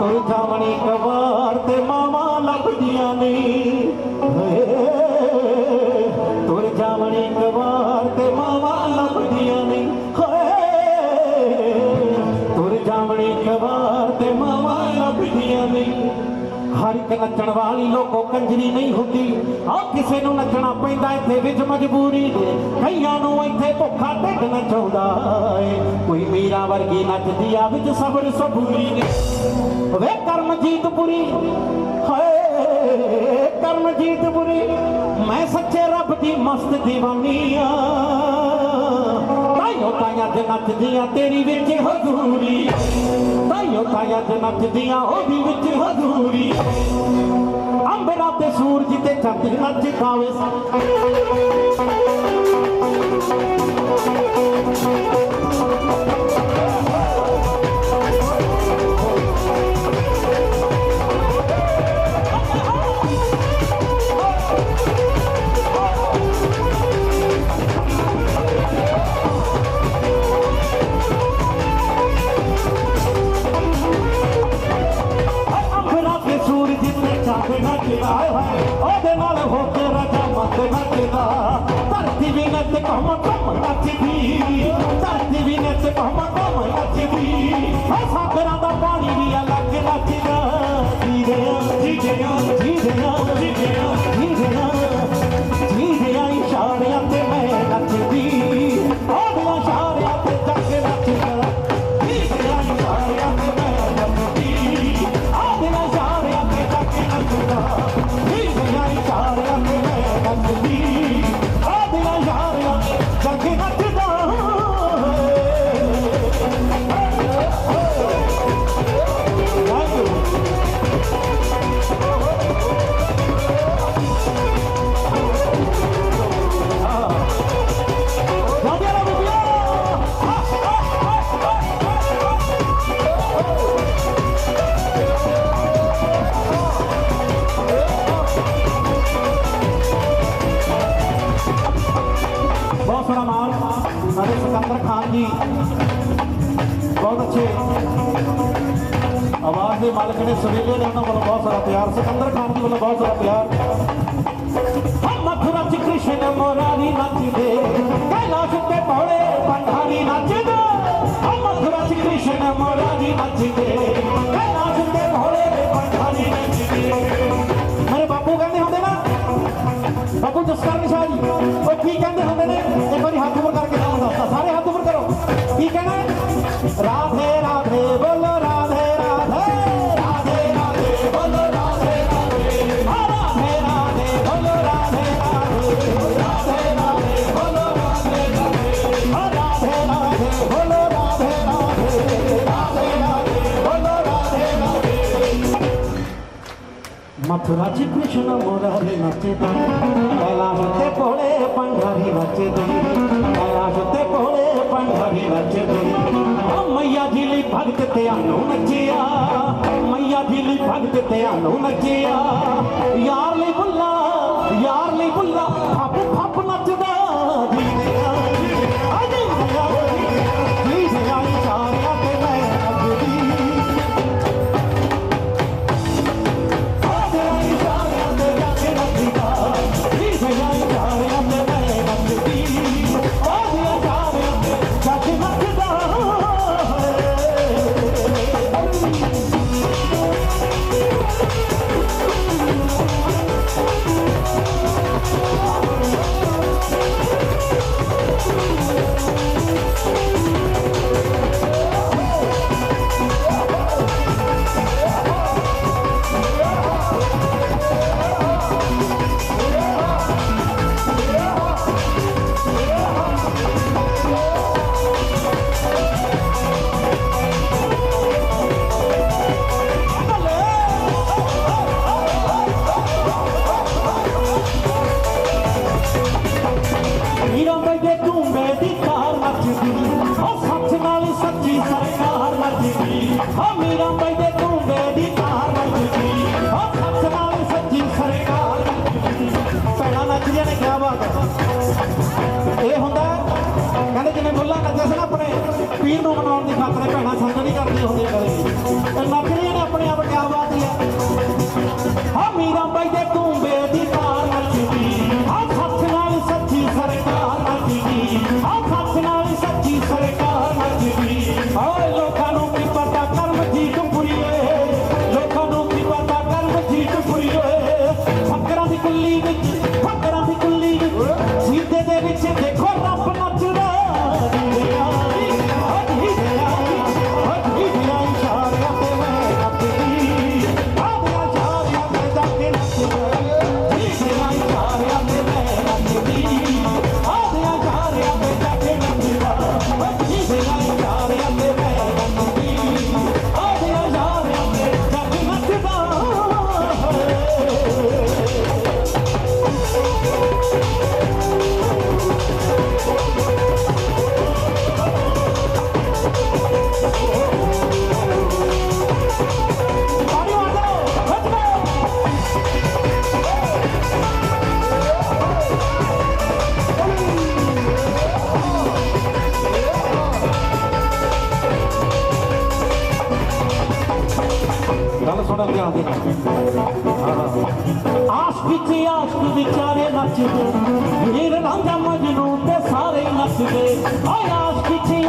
ਤੁਰ ਜਾਵਣੀ ਕਵਾਰ ਤੇ ਮਾਵਾ ਲੱਭਦੀਆਂ ਨਹੀਂ। ਹਰ ਇੱਕ ਨੱਚਣ ਵਾਲੀ ਲੋਕੋ ਕੰਜਰੀ ਨਹੀਂ ਹੁੰਦੀ। ਆ ਕਿਸੇ ਨੂੰ ਨੱਚਣਾ ਪੈਂਦਾ, ਇੱਥੇ ਵਿੱਚ ਮਜਬੂਰੀ ਦੇ ਕਈਆਂ ਨੂੰ ਇੱਥੇ ਭੁੱਖਾ ਢਿੱਡ ਨਚਾਉਂਦਾ ਏ। ਕੋਈ ਮੀਰਾ ਵਰਗੀ ਨੱਚਦੀ ਆ, ਵਿੱਚ ਸਬਰ ਸਬੂਰੀ ਨੇ। ਵੇ ਕਰਮਜੀਤ ਪੁਰੀ ਹਾਏ ਕਰਮਜੀਤ ਪੁਰੀ ਮੈਂ ਸੱਚੇ ਰੱਬ ਦੀ ਮਸਤ دیਵਾਨੀ ਆ। ਤਾਈਓ ਤਾਈਆਂ ਤੇ ਨੱਚਦੀਆਂ ਤੇਰੀ ਵਿੱਚ ਹਜ਼ੂਰੀ ਤਾਈਓ ਤਾਈਆਂ ਤੇ ਨੱਚਦੀਆਂ ਉਹਦੀ ਵਿੱਚ ਹਜ਼ੂਰੀ ਅੰਬਰਾਂ ਤੇ ਸੂਰਜ ਤੇ ਚੰਦ ਨੱਚਦਾ ਵੇ ਤੇ ਨੱਚਦਾ ਹੈ ਉਹਦੇ ਨਾਲ ਹੋ ਕੇ ਰਾਜਾ ਮਤ ਨੱਚਦਾ ਧਰਤੀ ਵੀ ਨੱਚ ਕਮ ਕਮ ਨੱਚਦੀ। ਧਰਤੀ ਵੀ ਨੱਚ ਕਮ ਕਮ ਨੱਚਦੀ। ਸਾਗਰਾਂ ਦਾ ਪਾਣੀ ਵੀ ਅਲੱਗ ਨੱਚਦਾ। Hey, ਸਾਡੇ ਸਿਕੰਦਰ ਖਾਨ ਜੀ, ਬਹੁਤ ਅੱਛੇ ਆਵਾਜ਼ ਦੇ ਮਾਲਕ ਨੇ ਸਵੇਲੇ ਨੇ ਉਹਨਾਂ ਵੱਲੋਂ ਬਹੁਤ ਸਾਰਾ ਪਿਆਰ ਸਿਕੰਦਰ ਖਾਨ ਜੀ ਵੱਲੋਂ ਬਹੁਤ ਸਾਰਾ ਪਿਆਰ। ਹਮ ਮਥੁਰਾ ਚ ਕ੍ਰਿਸ਼ਨ ਮੋਰਾਰੀ ਨੱਚਦੇ, ਕੈਲਾਸ਼ ਤੇ ਭੋਲੇ ਪੰਡਾਰੀ ਨੱਚਦੇ। ਹਮ ਮਥੁਰਾ ਚ ਕ੍ਰਿਸ਼ਨ ਮੋਰਾਰੀ ਨੱਚਦੇ। ਜਸਕਰਨ ਸ਼ਾਹ ਜੀ ਉਹ ਕੀ ਕਹਿੰਦੇ ਹੁੰਦੇ ਨੇ? ਇੱਕ ਵਾਰੀ ਹੱਥ ਉੱਪਰ ਕਰਕੇ ਸਾਨੂੰ ਦੱਸਦਾ ਸਾਰੇ ਹੱਥ ਉੱਪਰ ਕਰੋ। ਕੀ ਕਹਿਣਾ ਹੈ? ਰਾਧੇ ਰਾਧੇ ਬੋਲੋ। ਮਥੁਰਾ ਚ ਕ੍ਰਿਸ਼ਨ ਮੁਰਾਰੀ ਨੱਚਦਾ ਕੈਲਾਸ਼ ਤੇ ਭੋਲੇ ਪੰਡਾਰੀ ਨੱਚਦੇ ਕੈਲਾਸ਼ ਤੇ ਭੋਲੇ ਪੰਡਾਰੀ ਨੱਚਦੇ ਓ ਮਈਆ ਜੀ ਲਈ ਭਗਤ ਤੇ ਆਨੂ ਨੱਚਿਆ ਮਈਆ ਜੀ ਲਈ ਭਗਤ ਤੇ ਆਨੂ ਨੱਚਿਆ ਯਾਰ ਲਈ ਬੁੱਲਾ ਯਾਰ ਲਈ ਬੁੱਲਾ ਹੀਰਾ ਨੱਚਦੀਆਂ ਨੇ ਕਿਆ ਬਾਤ। ਇਹ ਹੁੰਦਾ ਕਹਿੰਦੇ ਜਿਵੇਂ ਬੁੱਲਾ ਨੱਚਿਆ ਸੀ ਆਪਣੇ, ਪੀਰ ਨੂੰ ਮਨਾਉਣ ਦੀ ਖਾਤਰ ਭੈਣਾਂ ਸੰਗ ਨਹੀਂ ਕਰਦੀ ਹੁੰਦੀ ਕਦੇ। ਤੇ ਨੱਚਦੀਆਂ ਨੇ ਆਪਣੇ ਆਪ ਕਿਆ ਬਾਤ ਹੈ ਹਾਂ। ਮੀਰਾਂ ਬਾਈ ਦੇ ਧੂੰਬੇ ਦੀ ਤਾਰ ਨੱਚਦੀ ਹਾਂ ਸੱਚ ਨਾਲ ਸੱਚੀ ਸਰਕਾਰ ਨੱਚਦੀ ਹਾਂ ਜਾਵੇ। ਆਸ ਵਿੱਚ ਆਸ ਵਿਚਾਰੇ ਨੱਚਦੇ। ਹੀਰ ਰਾਂਝਾ ਮਜਨੂੰ ਤੇ ਸਾਰੇ ਨੱਚਦੇ। ਆਸ ਵਿੱਚ